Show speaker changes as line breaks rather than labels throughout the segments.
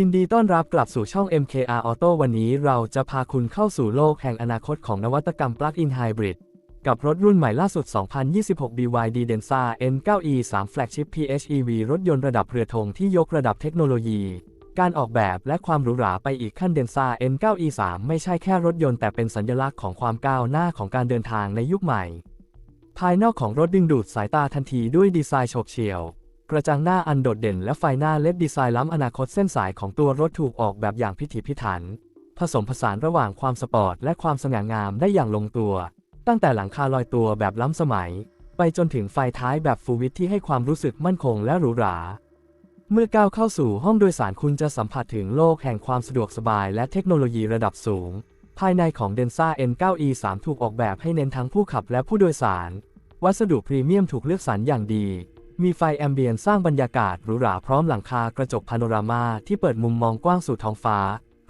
ยินดีต้อนรับกลับสู่ช่อง MKR Auto วันนี้เราจะพาคุณเข้าสู่โลกแห่งอนาคตของนวัตกรรม Plug-in Hybrid กับรถรุ่นใหม่ล่าสุด 2026 BYD Denza N9E3 Flagship PHEV รถยนต์ระดับเรือธงที่ยกระดับเทคโนโลยี การออกแบบและความหรูหราไปอีกขั้น Denza N9E3 ไม่ใช่แค่รถยนต์แต่เป็นสัญลักษณ์ของความก้าวหน้าของการเดินทางในยุคใหม่ ภายนอกของรถดึงดูดสายตาทันทีด้วยดีไซน์โฉบเฉี่ยว กระจังหน้าอันโดดเด่นและไฟหน้าเล็ดดีไซน์ล้ำอนาคตเส้นสายของตัวรถถูกออกแบบอย่างพิถีพิถัน ผสมผสานระหว่างความสปอร์ตและความสง่างามได้อย่างลงตัว ตั้งแต่หลังคาลอยตัวแบบล้ำสมัย ไปจนถึงไฟท้ายแบบฟูลวิทที่ให้ความรู้สึกมั่นคงและหรูหราเมื่อก้าวเข้าสู่ห้องโดยสารคุณจะสัมผัสถึงโลกแห่งความสะดวกสบายและเทคโนโลยีระดับสูง ภายในของ Denza N9E3 ถูกออกแบบให้เน้นทั้งผู้ขับและผู้โดยสาร วัสดุพรีเมียมถูกเลือกสรรอย่างดี มีไฟแอมเบียนสร้างบรรยากาศหรูหราพร้อมหลังคากระจกพาโนรามาที่เปิดมุมมองกว้างสู่ท้องฟ้า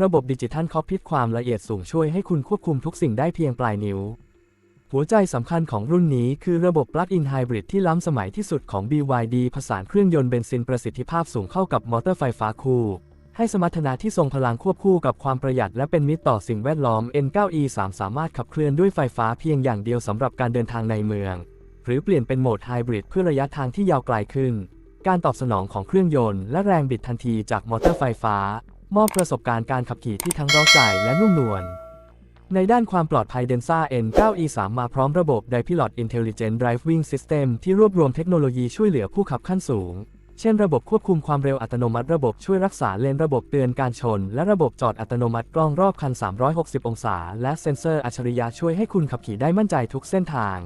ระบบดิจิทัลคอปพิทความละเอียดสูงช่วยให้คุณควบคุมทุกสิ่งได้เพียงปลายนิ้ว หัวใจสำคัญของรุ่นนี้คือระบบ Plug-in Hybrid ที่ล้ำสมัยที่สุดของ BYD ผสานเครื่องยนต์เบนซินประสิทธิภาพสูงเข้ากับมอเตอร์ไฟฟ้าคู่ ให้สมรรถนะที่ทรงพลังควบคู่กับความประหยัดและเป็นมิตรต่อสิ่งแวดล้อม N9E3 สามารถขับเคลื่อนด้วยไฟฟ้าเพียงอย่างเดียวสำหรับการเดินทางในเมือง หรือเปลี่ยนเป็นโหมดไฮบริดเพื่อระยะทางที่ยาวไกลขึ้น การตอบสนองของเครื่องยนต์และแรงบิดทันทีจากมอเตอร์ไฟฟ้ามอบประสบการณ์การขับขี่ที่ทั้งเร้าใจและนุ่มนวล ในด้านความปลอดภัย Denza N9E3 มาพร้อมระบบ Dipilot Intelligent Driving System ที่รวบรวมเทคโนโลยีช่วยเหลือผู้ขับขั้นสูง เช่นระบบควบคุมความเร็วอัตโนมัติระบบช่วยรักษาเลนระบบเตือนการชน และระบบจอดอัตโนมัติกล้องรอบคัน 360 องศา และเซ็นเซอร์อัจฉริยะช่วยให้คุณขับขี่ได้มั่นใจทุกเส้นทาง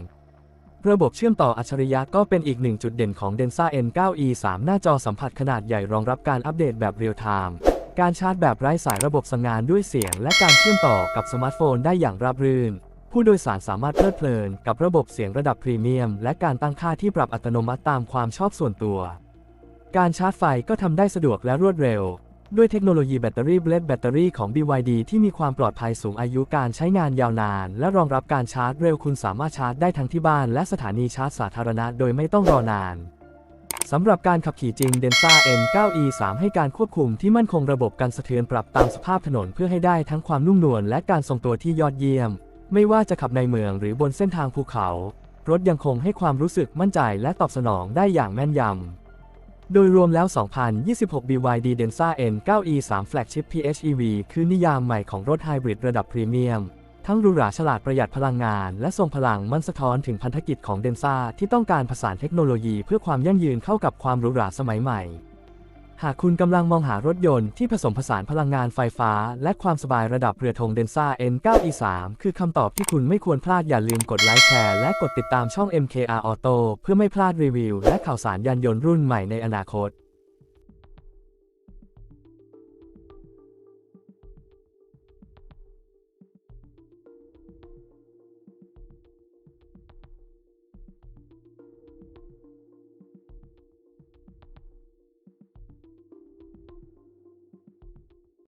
ระบบเชื่อมต่ออัจฉริยะก็เป็นอีกหนึ่งจุดเด่นของ Denza N9E3 หน้าจอสัมผัสขนาดใหญ่รองรับการอัปเดตแบบเรียลไทม์การชาร์จแบบไร้สายระบบสั่งงานด้วยเสียง และการเชื่อมต่อกับสมาร์ทโฟนได้อย่างราบรื่น ผู้โดยสารสามารถเพลิดเพลินกับระบบเสียงระดับพรีเมียม และการตั้งค่าที่ปรับอัตโนมัติตามความชอบส่วนตัว การชาร์จไฟก็ทำได้สะดวกและรวดเร็ว ด้วยเทคโนโลยีแบตเตอรี่เบลดแบตเตอรี่ของ BYD ที่มีความปลอดภัยสูงอายุการใช้งานยาวนาน และรองรับการชาร์จเร็วคุณสามารถชาร์จได้ทั้งที่บ้านและสถานีชาร์จสาธารณะโดยไม่ต้องรอนานสำหรับการขับขี่จริง Denza N9E3 ให้การควบคุมที่มั่นคงระบบการสะเทือนปรับตามสภาพถนนเพื่อให้ได้ทั้งความนุ่มนวลและการทรงตัวที่ยอดเยี่ยม ไม่ว่าจะขับในเมืองหรือบนเส้นทางภูเขา รถยังคงให้ความรู้สึกมั่นใจและตอบสนองได้อย่างแม่นยำ โดยรวมแล้ว 2026 BYD Denza N9E3 Flagship PHEV คือนิยามใหม่ของรถไฮบริดระดับพรีเมียม ทั้งรูหราฉลาดประหยัดพลังงาน และทรงพลังมันสะท้อนถึงพันธกิจของเดนซ่าที่ต้องการผสานเทคโนโลยีเพื่อความยั่งยืนเข้ากับความหรูหราสมัยใหม่ หากคุณกำลังมองหารถยนต์ที่ผสมผสานพลังงานไฟฟ้า และความสบายระดับเรือธงเดนซ่า N9E3 คือคำตอบที่คุณไม่ควรพลาดอย่าลืมกดไลค์แชร์และกดติดตามช่อง MKR Auto เพื่อไม่พลาดรีวิวและข่าวสารยานยนต์รุ่นใหม่ในอนาคต